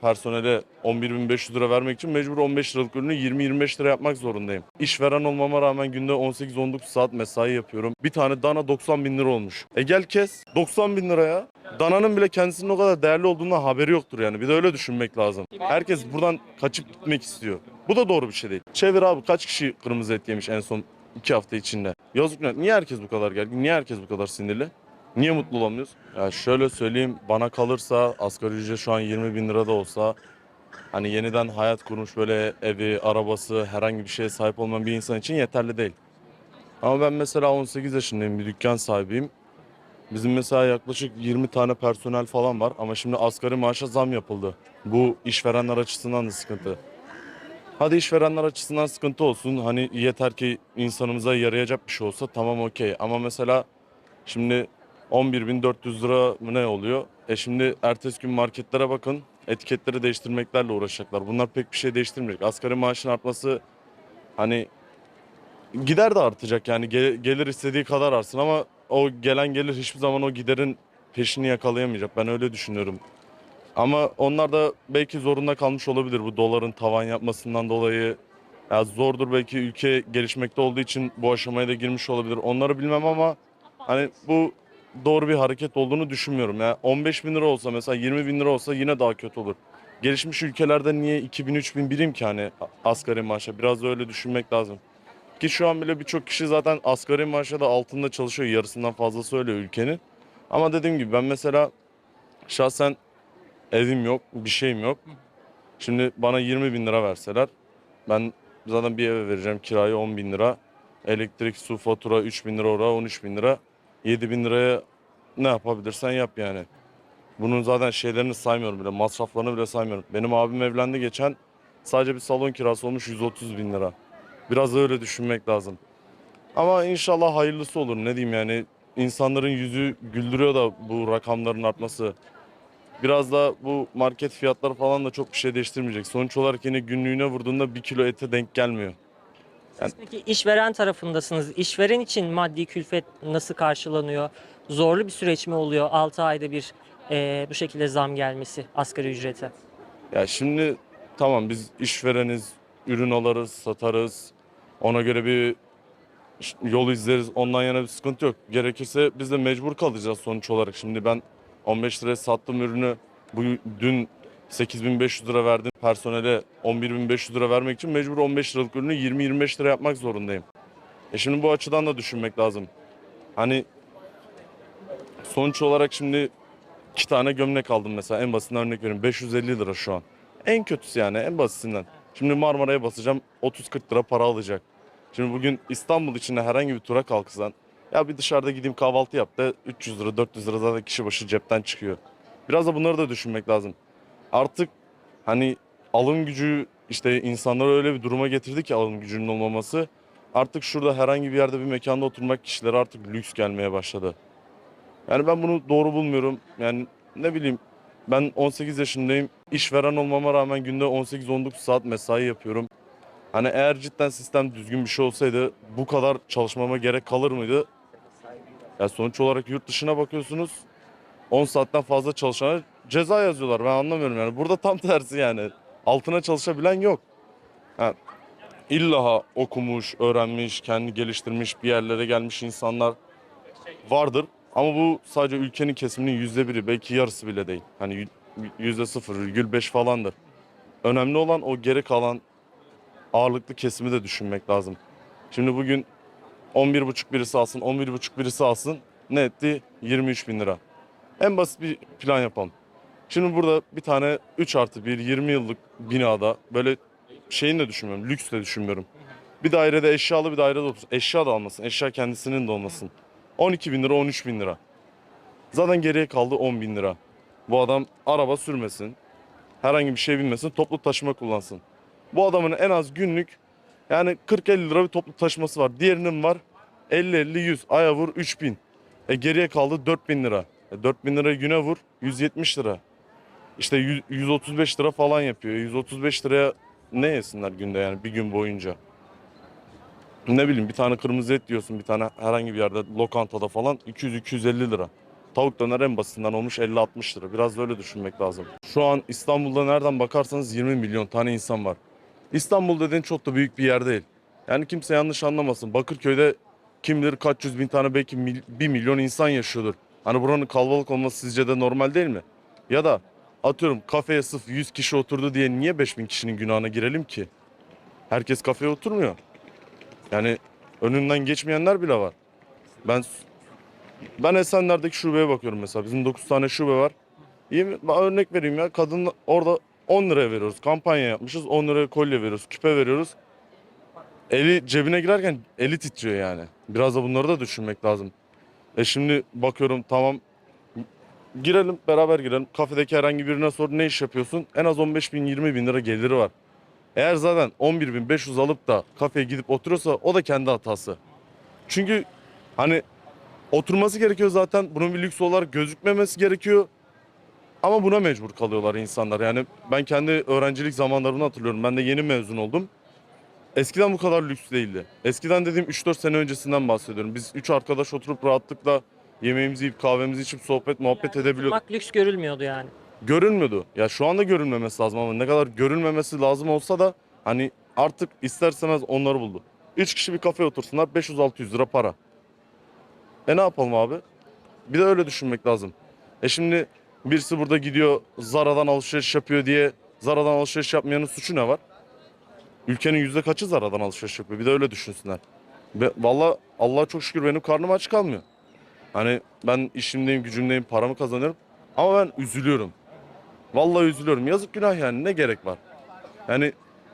personele 11.500 lira vermek için mecbur 15 liralık ürünü 20-25 lira yapmak zorundayım. İşveren olmama rağmen günde 18-19 saat mesai yapıyorum. Bir tane dana 90 bin lira olmuş. E gel kes 90 bin liraya. Dananın bile kendisinin o kadar değerli olduğundan haberi yoktur yani. Bir de öyle düşünmek lazım. Herkes buradan kaçıp gitmek istiyor. Bu da doğru bir şey değil. Çevir abi kaç kişi kırmızı et yemiş en son 2 hafta içinde. Yazık? Niye herkes bu kadar gergin? Niye herkes bu kadar sinirli? Niye mutlu olamıyoruz? Ya şöyle söyleyeyim bana kalırsa asgari ücret şu an 20 bin lira da olsa hani yeniden hayat kurmuş böyle evi, arabası, herhangi bir şeye sahip olmayan bir insan için yeterli değil. Ama ben mesela 18 yaşındayım, bir dükkan sahibiyim. Bizim mesela yaklaşık 20 tane personel falan var ama şimdi asgari maaşa zam yapıldı. Bu işverenler açısından da sıkıntı. Hadi işverenler açısından sıkıntı olsun. Hani yeter ki insanımıza yarayacak bir şey olsa tamam okey. Ama mesela şimdi 11.400 lira ne oluyor? E şimdi ertesi gün marketlere bakın. Etiketleri değiştirmeklerle uğraşacaklar. Bunlar pek bir şey değiştirmeyecek. Asgari maaşın artması hani gider de artacak yani Ge- gelir istediği kadar artsın ama o gelen gelir hiçbir zaman o giderin peşini yakalayamayacak. Ben öyle düşünüyorum. Ama onlar da belki zorunda kalmış olabilir bu doların tavan yapmasından dolayı. Ya zordur belki ülke gelişmekte olduğu için bu aşamaya da girmiş olabilir. Onları bilmem ama hani bu doğru bir hareket olduğunu düşünmüyorum. Yani 15 bin lira olsa mesela 20 bin lira olsa yine daha kötü olur. Gelişmiş ülkelerde niye 2000 3000 birim ki hani asgari maaşa biraz da öyle düşünmek lazım. Ki şu an bile birçok kişi zaten asgari maaşa da altında çalışıyor. Yarısından fazlası öyle ülkenin. Ama dediğim gibi ben mesela şahsen evim yok, bir şeyim yok. Şimdi bana 20 bin lira verseler ben zaten bir eve vereceğim kirayı 10 bin lira. Elektrik, su, fatura 3 bin lira oraya 13 bin lira. 7 bin liraya ne yapabilirsen yap yani. Bunun zaten şeylerini saymıyorum bile, masraflarını bile saymıyorum. Benim abim evlendi geçen sadece bir salon kirası olmuş 130 bin lira. Biraz da öyle düşünmek lazım. Ama inşallah hayırlısı olur ne diyeyim yani. insanların yüzü güldürüyor da bu rakamların artması. Biraz da bu market fiyatları falan da çok bir şey değiştirmeyecek. Sonuç olarak yine günlüğüne vurduğunda bir kilo ete denk gelmiyor. Siz peki işveren tarafındasınız. İşveren için maddi külfet nasıl karşılanıyor? Zorlu bir süreç mi oluyor 6 ayda bir eee, bu şekilde zam gelmesi asgari ücrete? Ya şimdi tamam biz işvereniz, ürün alırız, satarız. Ona göre bir yol izleriz. Ondan yana bir sıkıntı yok. Gerekirse biz de mecbur kalacağız sonuç olarak. Şimdi ben 15 liraya sattığım ürünü bu dün 8500 lira verdim personele 11.500 lira vermek için mecbur 15 liralık ürünü 20-25 lira yapmak zorundayım. E şimdi bu açıdan da düşünmek lazım. Hani sonuç olarak şimdi iki tane gömlek aldım mesela en basitinden örnek veriyorum 550 lira şu an. En kötüsü yani en basitinden. Şimdi Marmara'ya basacağım 30-40 lira para alacak. Şimdi bugün İstanbul içinde herhangi bir tura kalksan ya bir dışarıda gideyim kahvaltı yap da 300 lira 400 lira zaten kişi başı cepten çıkıyor. Biraz da bunları da düşünmek lazım. Artık hani alım gücü işte insanları öyle bir duruma getirdi ki alım gücünün olmaması. Artık şurada herhangi bir yerde bir mekanda oturmak kişilere artık lüks gelmeye başladı. Yani ben bunu doğru bulmuyorum. Yani ne bileyim ben 18 yaşındayım. İşveren olmama rağmen günde 18-19 saat mesai yapıyorum. Hani eğer cidden sistem düzgün bir şey olsaydı bu kadar çalışmama gerek kalır mıydı? Ya sonuç olarak yurt dışına bakıyorsunuz 10 saatten fazla çalışana ceza yazıyorlar. Ben anlamıyorum yani. Burada tam tersi yani. Altına çalışabilen yok. Ha, illa okumuş, öğrenmiş, kendi geliştirmiş bir yerlere gelmiş insanlar vardır. Ama bu sadece ülkenin kesiminin yüzde biri, belki yarısı bile değil. Hani yü- yüzde sıfır virgül beş falandır. Önemli olan o geri kalan ağırlıklı kesimi de düşünmek lazım. Şimdi bugün 11,5 birisi alsın, 11,5 birisi alsın. Ne etti? 23 bin lira. En basit bir plan yapalım. Şimdi burada bir tane 3 artı 1 20 yıllık binada böyle şeyini de düşünmüyorum, lüks de düşünmüyorum. Bir dairede eşyalı bir dairede otursun. Eşya da almasın, eşya kendisinin de olmasın. 12 bin lira, 13 bin lira. Zaten geriye kaldı 10 bin lira. Bu adam araba sürmesin, herhangi bir şey binmesin, toplu taşıma kullansın. Bu adamın en az günlük yani 40-50 lira bir toplu taşıması var. Diğerinin var 50-50-100, aya vur 3 bin. E geriye kaldı 4 bin lira. E 4 bin lira güne vur 170 lira. İşte 100 135 lira falan yapıyor. 135 liraya ne yesinler günde yani bir gün boyunca? Ne bileyim bir tane kırmızı et diyorsun bir tane herhangi bir yerde lokantada falan 200-250 lira. Tavuk döner en basitinden olmuş 50-60 lira. Biraz da öyle düşünmek lazım. Şu an İstanbul'da nereden bakarsanız 20 milyon tane insan var. İstanbul dediğin çok da büyük bir yer değil. Yani kimse yanlış anlamasın. Bakırköy'de kim bilir kaç yüz bin tane belki mil, 1 milyon insan yaşıyordur. Hani buranın kalabalık olması sizce de normal değil mi? Ya da atıyorum kafeye sırf 100 kişi oturdu diye niye 5000 kişinin günahına girelim ki? Herkes kafeye oturmuyor. Yani önünden geçmeyenler bile var. Ben ben Esenler'deki şubeye bakıyorum mesela. Bizim 9 tane şube var. İyi mi? Ben örnek vereyim ya. Kadın orada 10 liraya veriyoruz. Kampanya yapmışız. 10 liraya kolye veriyoruz. Küpe veriyoruz. Eli cebine girerken eli titriyor yani. Biraz da bunları da düşünmek lazım. E şimdi bakıyorum tamam girelim beraber girelim. Kafedeki herhangi birine sor ne iş yapıyorsun? En az 15 bin 20 bin lira geliri var. Eğer zaten 11 bin 500 alıp da kafeye gidip oturuyorsa o da kendi hatası. Çünkü hani oturması gerekiyor zaten. Bunun bir lüks olarak gözükmemesi gerekiyor. Ama buna mecbur kalıyorlar insanlar. Yani ben kendi öğrencilik zamanlarımı hatırlıyorum. Ben de yeni mezun oldum. Eskiden bu kadar lüks değildi. Eskiden dediğim 3-4 sene öncesinden bahsediyorum. Biz 3 arkadaş oturup rahatlıkla yemeğimizi yiyip kahvemizi içip sohbet muhabbet edebiliyorduk. Bak lüks görülmüyordu yani. Görünmüyordu. Ya şu anda görünmemesi lazım ama ne kadar görünmemesi lazım olsa da hani artık isterseniz onları buldu. 3 kişi bir kafeye otursunlar 500-600 lira para. E ne yapalım abi? Bir de öyle düşünmek lazım. E şimdi birisi burada gidiyor Zara'dan alışveriş yapıyor diye Zara'dan alışveriş yapmayanın suçu ne var? Ülkenin yüzde kaçı Zara'dan alışveriş yapıyor? Bir de öyle düşünsünler. Ve valla Allah'a çok şükür benim karnım aç kalmıyor. Hani ben işimdeyim, gücümdeyim, paramı kazanıyorum. Ama ben üzülüyorum. Vallahi üzülüyorum. Yazık günah yani ne gerek var? Yani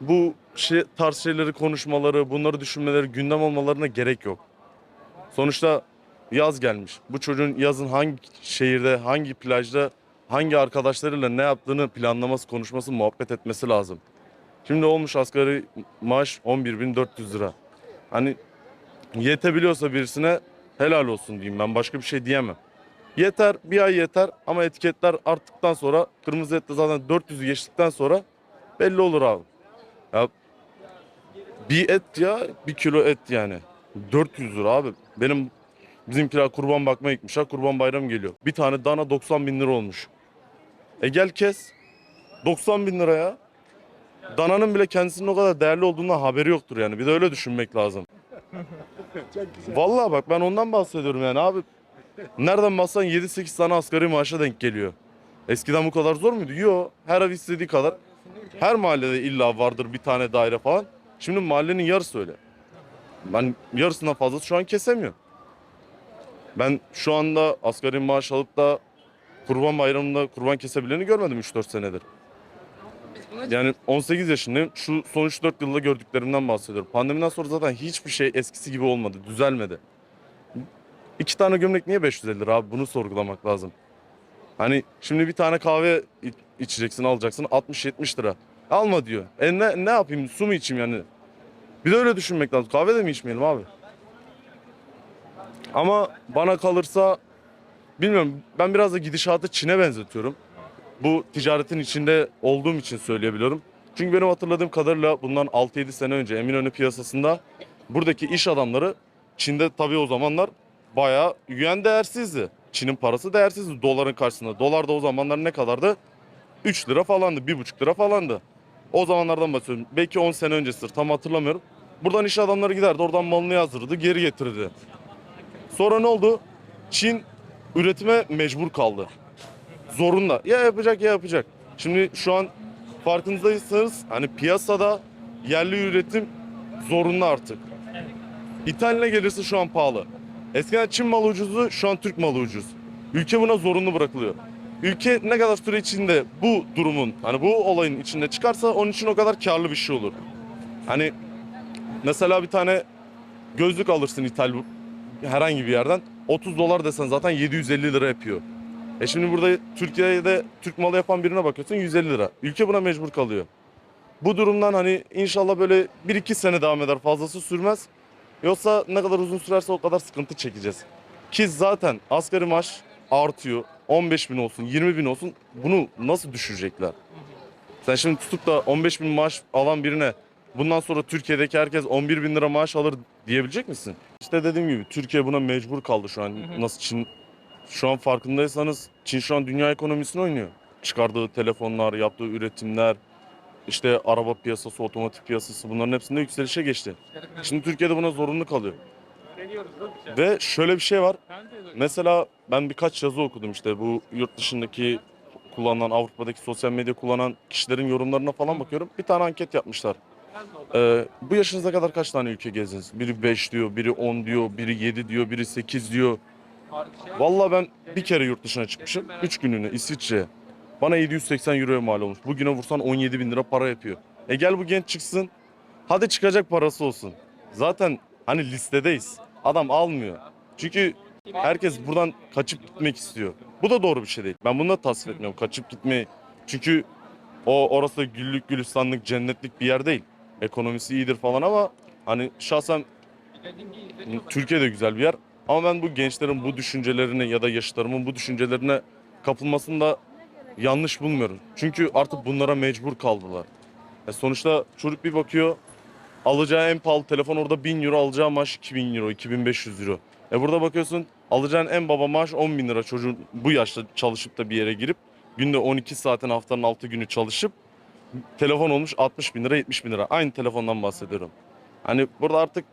bu şey, tarz şeyleri konuşmaları, bunları düşünmeleri, gündem olmalarına gerek yok. Sonuçta yaz gelmiş. Bu çocuğun yazın hangi şehirde, hangi plajda, hangi arkadaşlarıyla ne yaptığını planlaması, konuşması, muhabbet etmesi lazım. Şimdi olmuş asgari maaş 11.400 lira. Hani yetebiliyorsa birisine helal olsun diyeyim ben başka bir şey diyemem. Yeter bir ay yeter ama etiketler arttıktan sonra kırmızı ette zaten 400'ü geçtikten sonra belli olur abi. Ya bir et ya bir kilo et yani 400 lira abi. Benim bizimkiler kurban bakmaya gitmişler kurban bayramı geliyor. Bir tane dana 90 bin lira olmuş. E gel kes 90 bin lira ya. Dananın bile kendisinin o kadar değerli olduğundan haberi yoktur yani. Bir de öyle düşünmek lazım. Vallahi bak ben ondan bahsediyorum yani abi. Nereden baksan 7-8 tane asgari maaşa denk geliyor. Eskiden bu kadar zor muydu? Yok. Her ev istediği kadar. Her mahallede illa vardır bir tane daire falan. Şimdi mahallenin yarısı öyle. Ben yarısından fazlası şu an kesemiyorum. Ben şu anda asgari maaş alıp da kurban bayramında kurban kesebileni görmedim 3-4 senedir. Yani 18 yaşındayım. Şu son 3-4 yılda gördüklerimden bahsediyorum. Pandemiden sonra zaten hiçbir şey eskisi gibi olmadı. Düzelmedi. İki tane gömlek niye 550 lira abi? Bunu sorgulamak lazım. Hani şimdi bir tane kahve içeceksin alacaksın 60-70 lira. Alma diyor. E ne, ne yapayım su mu içeyim yani? Bir de öyle düşünmek lazım. Kahve de mi içmeyelim abi? Ama bana kalırsa bilmiyorum ben biraz da gidişatı Çin'e benzetiyorum. Bu ticaretin içinde olduğum için söyleyebiliyorum. Çünkü benim hatırladığım kadarıyla bundan 6-7 sene önce Eminönü piyasasında buradaki iş adamları Çin'de tabii o zamanlar bayağı yuan değersizdi. Çin'in parası değersizdi doların karşısında. Dolar da o zamanlar ne kadardı? 3 lira falandı, 1,5 lira falandı. O zamanlardan bahsediyorum. Belki 10 sene öncesidir tam hatırlamıyorum. Buradan iş adamları giderdi, oradan malını yazdırırdı, geri getirirdi. Sonra ne oldu? Çin üretime mecbur kaldı. Zorunda. Ya yapacak ya yapacak. Şimdi şu an farkındaysanız hani piyasada yerli üretim zorunlu artık. İthal ne gelirse şu an pahalı. Eskiden Çin malı ucuzdu, şu an Türk malı ucuz. Ülke buna zorunlu bırakılıyor. Ülke ne kadar süre içinde bu durumun, hani bu olayın içinde çıkarsa onun için o kadar karlı bir şey olur. Hani mesela bir tane gözlük alırsın ithal bu- herhangi bir yerden. 30 dolar desen zaten 750 lira yapıyor. E şimdi burada Türkiye'de Türk malı yapan birine bakıyorsun 150 lira. Ülke buna mecbur kalıyor. Bu durumdan hani inşallah böyle 1-2 sene devam eder fazlası sürmez. Yoksa ne kadar uzun sürerse o kadar sıkıntı çekeceğiz. Ki zaten asgari maaş artıyor. 15 bin olsun 20 bin olsun bunu nasıl düşürecekler? Sen şimdi tutup da 15 bin maaş alan birine bundan sonra Türkiye'deki herkes 11 bin lira maaş alır diyebilecek misin? İşte dediğim gibi Türkiye buna mecbur kaldı şu an. Nasıl Çin şu an farkındaysanız Çin şu an dünya ekonomisini oynuyor. Çıkardığı telefonlar, yaptığı üretimler, işte araba piyasası, otomotiv piyasası bunların hepsinde yükselişe geçti. Şimdi Türkiye'de buna zorunlu kalıyor. Ve şöyle bir şey var. Mesela ben birkaç yazı okudum işte bu yurt dışındaki kullanılan Avrupa'daki sosyal medya kullanan kişilerin yorumlarına falan bakıyorum. Bir tane anket yapmışlar. Ee, bu yaşınıza kadar kaç tane ülke gezdiniz? Biri 5 diyor, biri 10 diyor, biri 7 diyor, biri 8 diyor. Vallahi ben bir kere yurt dışına çıkmışım. 3 günlüğüne İsviçre'ye. Bana 780 euroya mal olmuş. Bugüne vursan 17 bin lira para yapıyor. E gel bu genç çıksın. Hadi çıkacak parası olsun. Zaten hani listedeyiz. Adam almıyor. Çünkü herkes buradan kaçıp gitmek istiyor. Bu da doğru bir şey değil. Ben bunu da tasvip etmiyorum. Kaçıp gitmeyi. Çünkü o orası güllük gülistanlık cennetlik bir yer değil. Ekonomisi iyidir falan ama hani şahsen Türkiye de güzel bir yer. Ama ben bu gençlerin bu düşüncelerine ya da yaşıtlarımın bu düşüncelerine kapılmasını da yanlış bulmuyorum. Çünkü artık bunlara mecbur kaldılar. E sonuçta çocuk bir bakıyor alacağı en pahalı telefon orada 1000 euro alacağı maaş 2000 euro 2500 euro. E burada bakıyorsun alacağın en baba maaş 10 bin lira çocuğun bu yaşta çalışıp da bir yere girip günde 12 saatin haftanın 6 günü çalışıp telefon olmuş 60 bin lira 70 bin lira. Aynı telefondan bahsediyorum. Hani burada artık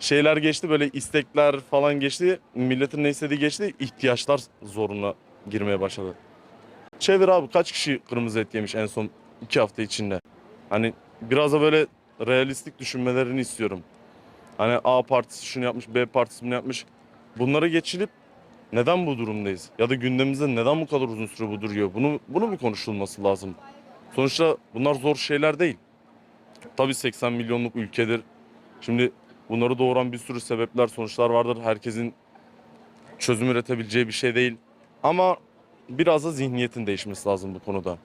şeyler geçti böyle istekler falan geçti. Milletin ne istediği geçti. ihtiyaçlar zoruna girmeye başladı. Çevir abi kaç kişi kırmızı et yemiş en son iki hafta içinde. Hani biraz da böyle realistik düşünmelerini istiyorum. Hani A partisi şunu yapmış, B partisi bunu yapmış. Bunları geçilip neden bu durumdayız? Ya da gündemimizde neden bu kadar uzun süre bu duruyor? Bunu bunu mu konuşulması lazım? Sonuçta bunlar zor şeyler değil. Tabii 80 milyonluk ülkedir. Şimdi bunları doğuran bir sürü sebepler, sonuçlar vardır. Herkesin çözüm üretebileceği bir şey değil. Ama biraz da zihniyetin değişmesi lazım bu konuda.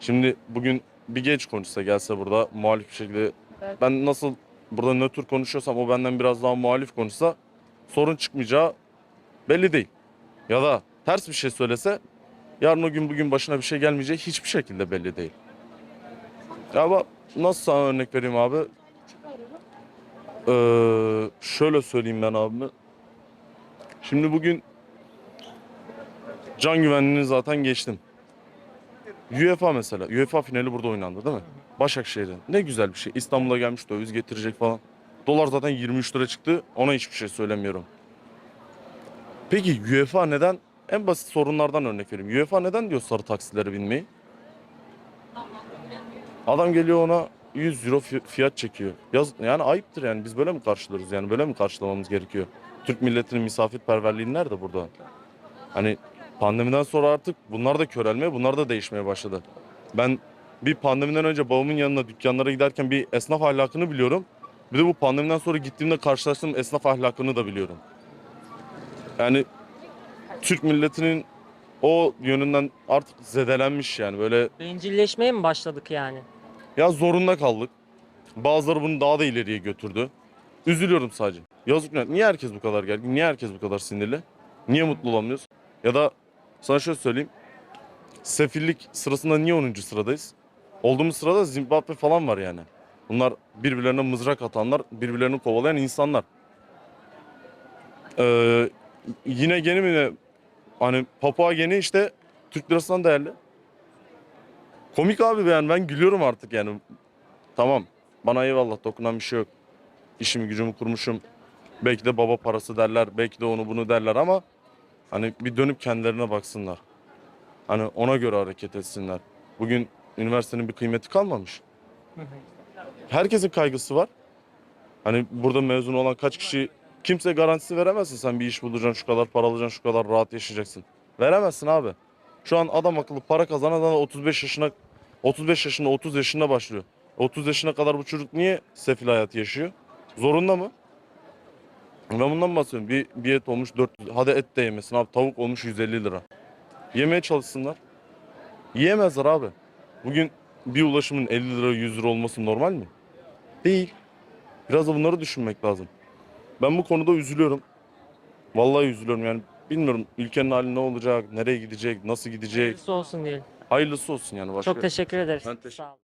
Şimdi bugün bir genç konuşsa gelse burada muhalif bir şekilde Evet. ben nasıl burada nötr konuşuyorsam o benden biraz daha muhalif konuşsa sorun çıkmayacağı belli değil. Ya da ters bir şey söylese yarın o gün bugün başına bir şey gelmeyeceği hiçbir şekilde belli değil. Ya ama nasıl sana örnek vereyim abi? Ee, şöyle söyleyeyim ben abime. Şimdi bugün can güvenliğini zaten geçtim. UEFA mesela. UEFA finali burada oynandı değil mi? Başakşehir'de. Ne güzel bir şey. İstanbul'a gelmiş döviz getirecek falan. Dolar zaten 23 lira çıktı. Ona hiçbir şey söylemiyorum. Peki UEFA neden? En basit sorunlardan örnek vereyim. UEFA neden diyor sarı taksilere binmeyi? Adam geliyor ona 100 euro fi- fiyat çekiyor. Yaz, yani ayıptır yani biz böyle mi karşılıyoruz yani böyle mi karşılamamız gerekiyor? Türk milletinin misafirperverliği nerede burada? Hani pandemiden sonra artık bunlar da körelmeye, bunlar da değişmeye başladı. Ben bir pandemiden önce babamın yanına dükkanlara giderken bir esnaf ahlakını biliyorum. Bir de bu pandemiden sonra gittiğimde karşılaştığım esnaf ahlakını da biliyorum. Yani Türk milletinin o yönünden artık zedelenmiş yani böyle Bencilleşmeye mi başladık yani? Ya zorunda kaldık. Bazıları bunu daha da ileriye götürdü. Üzülüyorum sadece. Yazık günah. Niye herkes bu kadar gergin? Niye herkes bu kadar sinirli? Niye mutlu olamıyoruz? Ya da sana şöyle söyleyeyim. Sefillik sırasında niye 10. sıradayız? Olduğumuz sırada Zimbabwe falan var yani. Bunlar birbirlerine mızrak atanlar, birbirlerini kovalayan insanlar. Ee, yine gene mi hani Papua gene işte Türk lirasından değerli. Komik abi yani ben gülüyorum artık yani. Tamam bana eyvallah dokunan bir şey yok. İşimi gücümü kurmuşum. Belki de baba parası derler. Belki de onu bunu derler ama hani bir dönüp kendilerine baksınlar. Hani ona göre hareket etsinler. Bugün üniversitenin bir kıymeti kalmamış. Herkesin kaygısı var. Hani burada mezun olan kaç kişi kimse garantisi veremezsin. Sen bir iş bulacaksın, şu kadar para alacaksın, şu kadar rahat yaşayacaksın. Veremezsin abi. Şu an adam akıllı para kazanan adam 35 yaşına 35 yaşında 30 yaşında başlıyor. 30 yaşına kadar bu çocuk niye sefil hayat yaşıyor? Zorunda mı? Ben bundan bahsediyorum. Bir, bir et olmuş 400. Hadi et de yemesin abi. Tavuk olmuş 150 lira. Yemeye çalışsınlar. Yiyemezler abi. Bugün bir ulaşımın 50 lira 100 lira olması normal mi? Değil. Biraz da bunları düşünmek lazım. Ben bu konuda üzülüyorum. Vallahi üzülüyorum yani. Bilmiyorum ülkenin hali ne olacak, nereye gidecek, nasıl gidecek. Hayırlısı olsun diyelim. Hayırlısı olsun yani başka. Çok teşekkür ederiz. Ben teşekkür- Sağ olun.